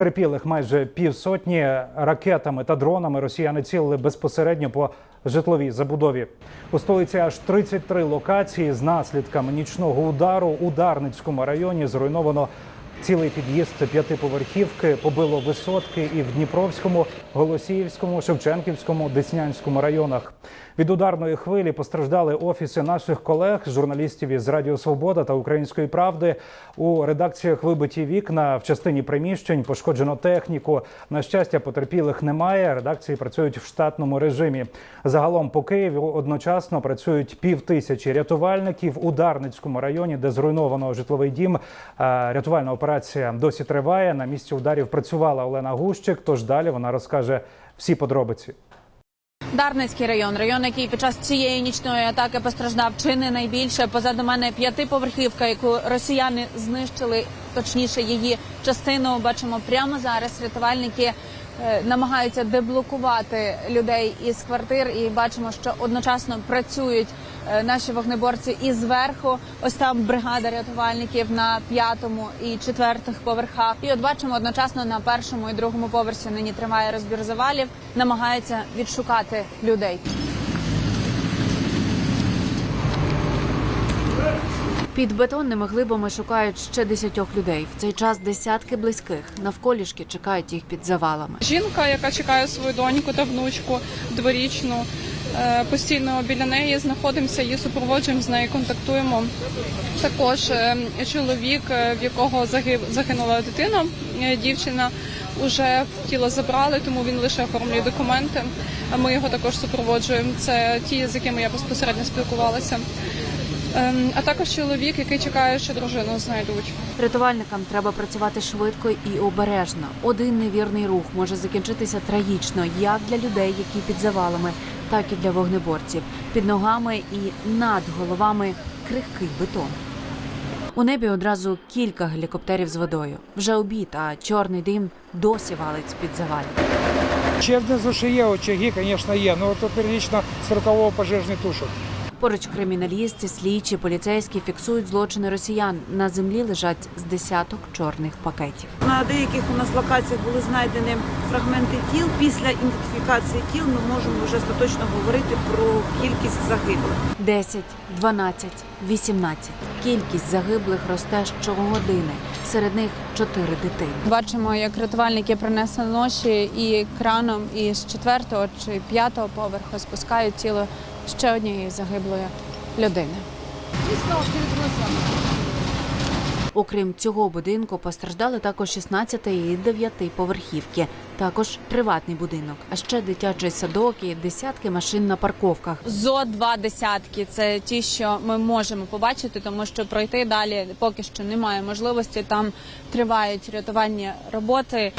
Терпілих майже півсотні ракетами та дронами росіяни цілили безпосередньо по житловій забудові. У столиці аж 33 локації з наслідками нічного удару у Дарницькому районі зруйновано цілий під'їзд п'ятиповерхівки, побило висотки і в Дніпровському, Голосіївському, Шевченківському, Деснянському районах. Від ударної хвилі постраждали офіси наших колег, журналістів із Радіо Свобода та Української правди. У редакціях вибиті вікна в частині приміщень пошкоджено техніку. На щастя, потерпілих немає. Редакції працюють в штатному режимі. Загалом по Києві одночасно працюють пів тисячі рятувальників у Дарницькому районі, де зруйновано житловий дім. Е, Рятувальна операція досі триває. На місці ударів працювала Олена Гущик. Тож далі вона розкаже всі подробиці. Дарницький район, район, який під час цієї нічної атаки постраждав чи не найбільше. Позаду мене п'ятиповерхівка, яку росіяни знищили, точніше її частину. Бачимо прямо зараз. Рятувальники е, намагаються деблокувати людей із квартир, і бачимо, що одночасно працюють наші вогнеборці і зверху. Ось там бригада рятувальників на п'ятому і четвертих поверхах. І от бачимо одночасно на першому і другому поверсі нині триває розбір завалів, намагаються відшукати людей. Під бетонними глибами шукають ще десятьох людей. В цей час десятки близьких навколішки чекають їх під завалами. Жінка, яка чекає свою доньку та внучку дворічну, е, постійно біля неї знаходимося, її супроводжуємо, з нею контактуємо. Також е, чоловік, е, в якого загинула дитина, е, дівчина, уже тіло забрали, тому він лише оформлює документи. Ми його також супроводжуємо. Це ті, з якими я безпосередньо спілкувалася. Ем, А також чоловік, який чекає, що дружину знайдуть. Рятувальникам треба працювати швидко і обережно. Один невірний рух може закінчитися трагічно як для людей, які під завалами, так і для вогнеборців. Під ногами і над головами крихкий бетон. У небі одразу кілька гелікоптерів з водою. Вже обід, а чорний дим досі валить під завалів. Ще внизу ще є очаги, звісно, є. Ну то періодично 40-го пожежний тушок. Поруч криміналісти, слідчі, поліцейські фіксують злочини росіян. На землі лежать з десяток чорних пакетів. На деяких у нас локаціях були знайдені фрагменти тіл. Після ідентифікації тіл ми можемо вже остаточно говорити про кількість загиблих. 10, 12, 18. Кількість загиблих росте щогодини. Серед них чотири дитини. Бачимо, як рятувальники принесли ноші і краном із четвертого чи п'ятого поверху спускають тіло ще однієї загиблої людини. Окрім цього будинку, постраждали також 16 і 9 поверхівки, також приватний будинок, а ще дитячий садок і десятки машин на парковках. Зо два десятки. Це ті, що ми можемо побачити, тому що пройти далі поки що немає можливості. Там тривають рятувальні роботи.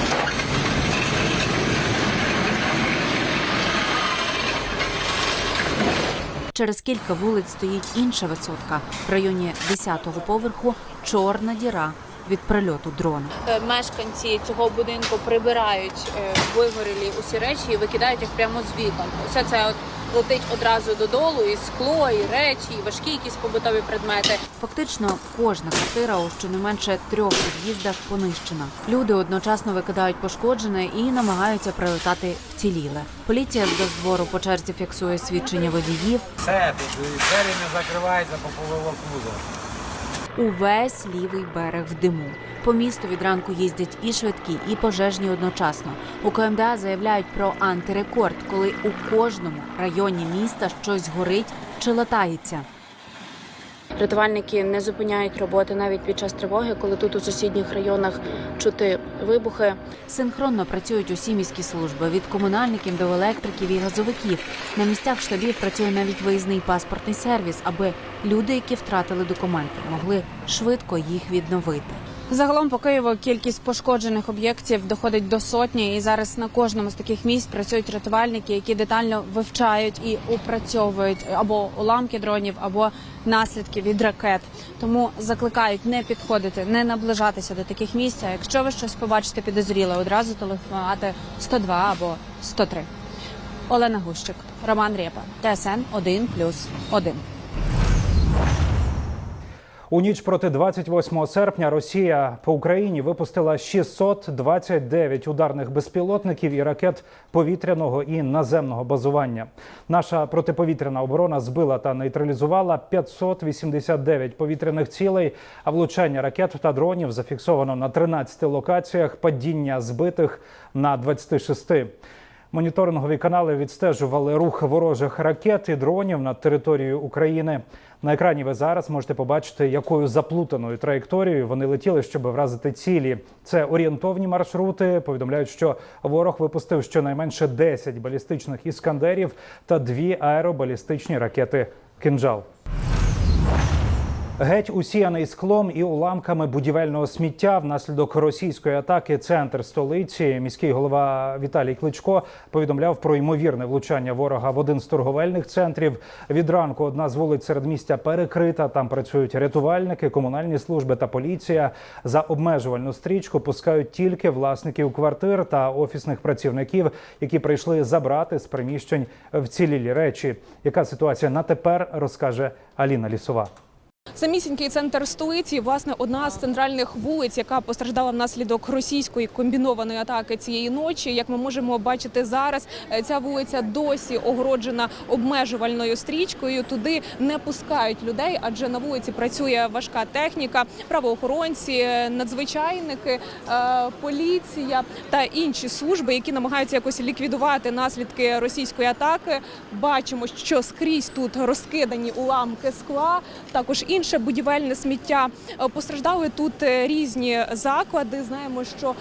Через кілька вулиць стоїть інша висотка. В районі 10-го поверху чорна діра від прильоту дрона. Е, Мешканці цього будинку прибирають е, вигорілі усі речі і викидають їх прямо з вікон. Усе це летить одразу додолу, і скло, і речі, і важкі якісь побутові предмети. Фактично, кожна квартира у щонайменше трьох під'їздах понищена. Люди одночасно викидають пошкоджене і намагаються прилетати вціліле. Поліція з дозбору по черзі фіксує свідчення водіїв. Все, тут двері не закриваються, поповило кузов. Увесь лівий берег в диму. По місту від ранку їздять і швидкі, і пожежні одночасно. У КМДА заявляють про антирекорд, коли у кожному районі міста щось горить чи латається. Рятувальники не зупиняють роботи навіть під час тривоги, коли тут у сусідніх районах чути вибухи. Синхронно працюють усі міські служби від комунальників до електриків і газовиків. На місцях штабів працює навіть виїзний паспортний сервіс, аби люди, які втратили документи, могли швидко їх відновити. Загалом по Києву кількість пошкоджених об'єктів доходить до сотні, і зараз на кожному з таких місць працюють рятувальники, які детально вивчають і опрацьовують або уламки дронів, або наслідки від ракет. Тому закликають не підходити, не наближатися до таких місць. А якщо ви щось побачите підозріле, одразу телефонувати 102 або 103. Олена Гущик, Роман Рєпа, ТСН 1+,1. У ніч проти 28 серпня Росія по Україні випустила 629 ударних безпілотників і ракет повітряного і наземного базування. Наша протиповітряна оборона збила та нейтралізувала 589 повітряних цілей. А влучання ракет та дронів зафіксовано на 13 локаціях, падіння збитих на 26. Моніторингові канали відстежували рух ворожих ракет і дронів над територією України. На екрані ви зараз можете побачити, якою заплутаною траєкторією вони летіли, щоб вразити цілі. Це орієнтовні маршрути. Повідомляють, що ворог випустив щонайменше 10 балістичних іскандерів та дві аеробалістичні ракети Кинжал. Геть усіяний склом і уламками будівельного сміття внаслідок російської атаки. Центр столиці міський голова Віталій Кличко повідомляв про ймовірне влучання ворога в один з торговельних центрів. Від ранку одна з вулиць серед містя перекрита. Там працюють рятувальники, комунальні служби та поліція. За обмежувальну стрічку пускають тільки власників квартир та офісних працівників, які прийшли забрати з приміщень вцілілі речі. Яка ситуація на тепер розкаже Аліна Лісова. Самісінький центр столиці, власне, одна з центральних вулиць, яка постраждала внаслідок російської комбінованої атаки цієї ночі. Як ми можемо бачити зараз, е, ця вулиця досі огороджена обмежувальною стрічкою. Туди не пускають людей, адже на вулиці працює важка техніка, правоохоронці, е, надзвичайники, е, поліція та інші служби, які намагаються якось ліквідувати наслідки російської атаки. Бачимо, що скрізь тут розкидані уламки скла, також інше будівельне сміття. Е, Постраждали тут е, різні заклади. Знаємо, що е,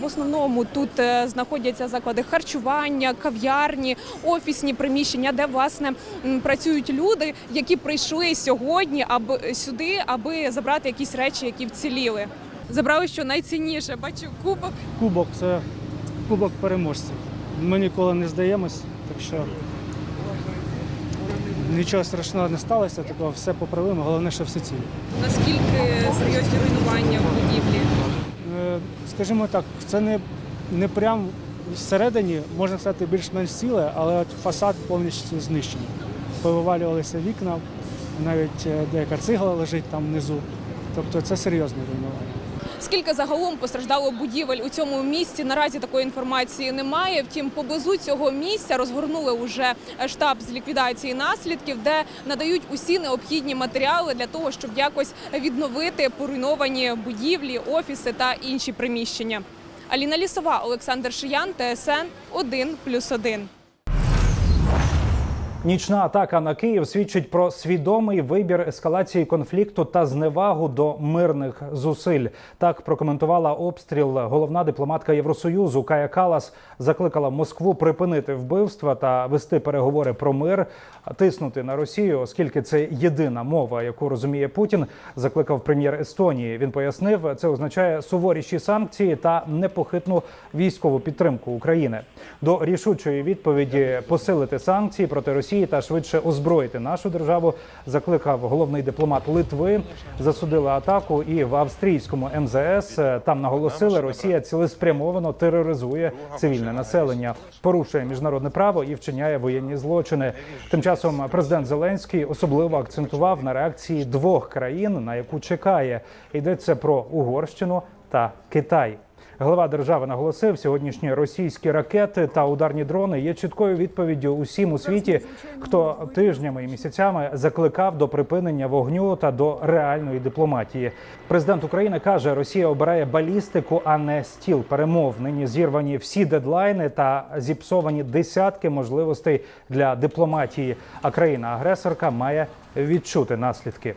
в основному тут знаходяться заклади харчування, кав'ярні, офісні приміщення, де власне працюють люди, які прийшли сьогодні, аби сюди, аби забрати якісь речі, які вціліли. Забрали що найцінніше. Бачу кубок. Кубок це кубок переможців. Ми ніколи не здаємось, так що нічого страшного не сталося, такого все поправимо, головне, що всі цілі. Наскільки серйозні руйнування в будівлі? Е, Скажімо так, це не, не прям всередині, можна сказати, більш-менш ціле, але от фасад повністю знищений. Повивалювалися вікна, навіть е, деяка цигла лежить там внизу. Тобто це серйозне руйнування. Скільки загалом постраждало будівель у цьому місці? Наразі такої інформації немає. Втім, поблизу цього місця розгорнули уже штаб з ліквідації наслідків, де надають усі необхідні матеріали для того, щоб якось відновити поруйновані будівлі, офіси та інші приміщення. Аліна Лісова, Олександр Шиян, ТСН 1+,1. Нічна атака на Київ свідчить про свідомий вибір ескалації конфлікту та зневагу до мирних зусиль. Так прокоментувала обстріл головна дипломатка Євросоюзу Кая Калас. Закликала Москву припинити вбивства та вести переговори про мир, тиснути на Росію, оскільки це єдина мова, яку розуміє Путін. Закликав прем'єр Естонії. Він пояснив, це означає суворіші санкції та непохитну військову підтримку України. До рішучої відповіді посилити санкції проти Росії та швидше озброїти нашу державу. Закликав головний дипломат Литви. Засудили атаку і в австрійському МЗС. Там наголосили, Росія цілеспрямовано тероризує цивільне населення, порушує міжнародне право і вчиняє воєнні злочини. Тим часом президент Зеленський особливо акцентував на реакції двох країн, на яку чекає. Йдеться про Угорщину та Китай. Глава держави наголосив, сьогоднішні російські ракети та ударні дрони є чіткою відповіддю усім у світі, хто тижнями і місяцями закликав до припинення вогню та до реальної дипломатії. Президент України каже, Росія обирає балістику, а не стіл перемов. Нині зірвані всі дедлайни та зіпсовані десятки можливостей для дипломатії. А країна-агресорка має відчути наслідки.